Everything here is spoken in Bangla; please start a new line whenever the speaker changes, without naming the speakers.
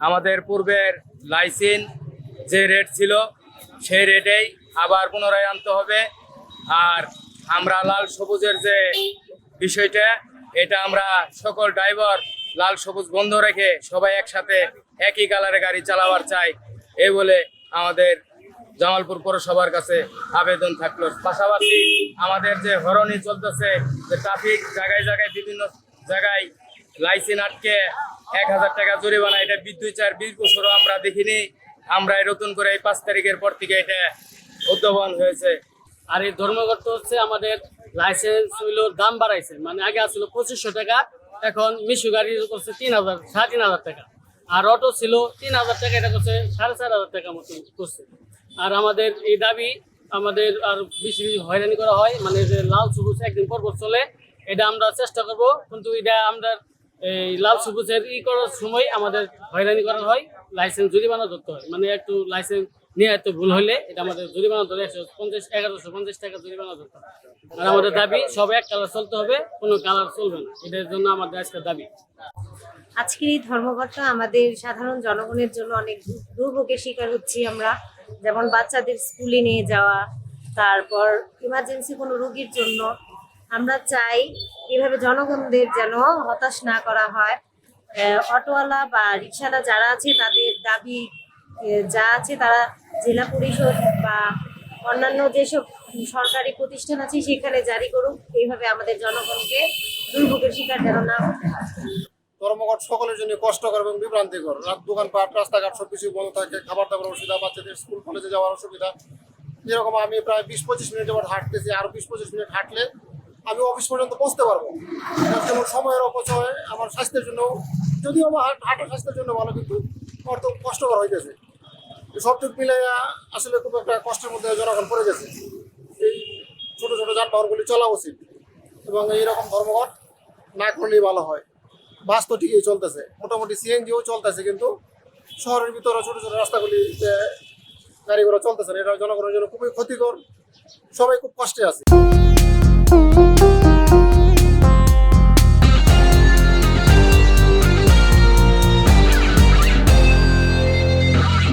আমাদের পূর্বের লাইসেন্স যে রেট ছিল, সেই রেটেই আবার পুনরায় আনতে হবে। আর আমরা লাল সবুজের যে বিষয়টা, এটা আমরা সকল ড্রাইভার লাল সবুজ বন্ধ রেখে সবাই একসাথে একই কালারে গাড়ি চালাবার চাই। এই বলে আমাদের জামালপুর পৌরসভার কাছে আবেদন থাকল। পাশাপাশি আমাদের যে হরনি চলতেছে, যে ট্রাফিক জায়গায় জায়গায় বিভিন্ন জায়গায় লাইসেন্স আটকে এক হাজার টাকা জরিমানা, এটা বিদ্যুৎ চার বিশ বছরও আমরা দেখিনি। আমরা নতুন করে এই পাঁচ তারিখের পর থেকে এটা উদ্ভাবন হয়েছে।
আর এই ধর্মঘট হচ্ছে আমাদের লাইসেন্স হইল দাম বাড়াইছে মানে আগে আসছিল পঁচিশশো টাকা, এখন মিশু গাড়ি করছে তিন হাজার, সাড়ে তিন হাজার টাকা। আর অটো ছিল তিন হাজার টাকা, এটা করছে সাড়ে চার হাজার টাকা মতো করছে। আর আমাদের এই দাবি আমাদের আর বেশি বেশি হয়রানি করা হয় মানে যে লাল সবুজ একদিন পর চলে, এটা আমরা চেষ্টা করব, কিন্তু এটা আমরা এই লাল সবুজের ই করার সময় আমাদের হয়রানি করা হয়, লাইসেন্স জরিমানা ধরতে হয়। মানে একটু লাইসেন্স নিয়ে এত ভুল হলে এটা আমাদের জরিমানা ধরে একশো পঞ্চাশ, এগারোশো পঞ্চাশ টাকা জরিমানা ধরতে হয়। আর আমাদের দাবি, সব এক কালার চলতে হবে, কোনো কালার চলবে না। এটার জন্য আমাদের আজকের দাবি।
আজকের এই ধর্মঘটটা আমাদের সাধারণ জনগণের জন্য অনেক দুর্ভোগের শিকার হচ্ছি আমরা। যেমন বাচ্চাদের স্কুলে নিয়ে যাওয়া, তারপর ইমার্জেন্সি কোনো রোগীর জন্য আমরা চাই এভাবে জনগণদের যেন হতাশ না করা হয়। অটোওয়ালা বা রিক্সাওয়ালা যারা আছে, তাদের দাবি যা আছে তারা জেলা পরিষদ বা অন্যান্য যেসব সরকারি প্রতিষ্ঠান আছে, সেখানে জারি করুক। এইভাবে আমাদের জনগণকে দুর্ভোগের শিকার যেন না
ধর্মঘট সকলের জন্য কষ্টকর এবং বিভ্রান্তিকর। রাত দোকানপাট রাস্তাঘাট সব কিছু বন্ধ থাকে খাবার দাবার অসুবিধা, বাচ্চাদের স্কুল, কলেজে যাওয়ার অসুবিধা। যেরকম আমি প্রায় বিশ পঁচিশ মিনিট যাবার হাঁটতেছি। আরও বিশ পঁচিশ মিনিট হাঁটলে আমি অফিস পর্যন্ত পৌঁছতে পারব। জন্য সময়ের অপচয়, আমার স্বাস্থ্যের জন্য, যদিও আমার হাট- হাঁটা স্বাস্থ্যের জন্য ভালো, কিন্তু আমার তো কষ্টকর হইতেছে। গেছে সব দিক মিলে আসলে খুব একটা কষ্টের মধ্যে জনগণ পড়ে গেছে। এই ছোট ছোট যানবাহনগুলি চলা উচিত এবং এইরকম ধর্মঘট না করলেই ভালো হয়। বাস তো ঠিকই চলতেছে, মোটামুটি সিএনজিও চলতেছে, কিন্তু শহরের ভিতরে ছোট ছোট রাস্তাগুলিতে গাড়ি ঘোড়া চলতেছে না। এটা জনগণের জন্য খুবই ক্ষতিকর। সবাই খুব কষ্টে আছে।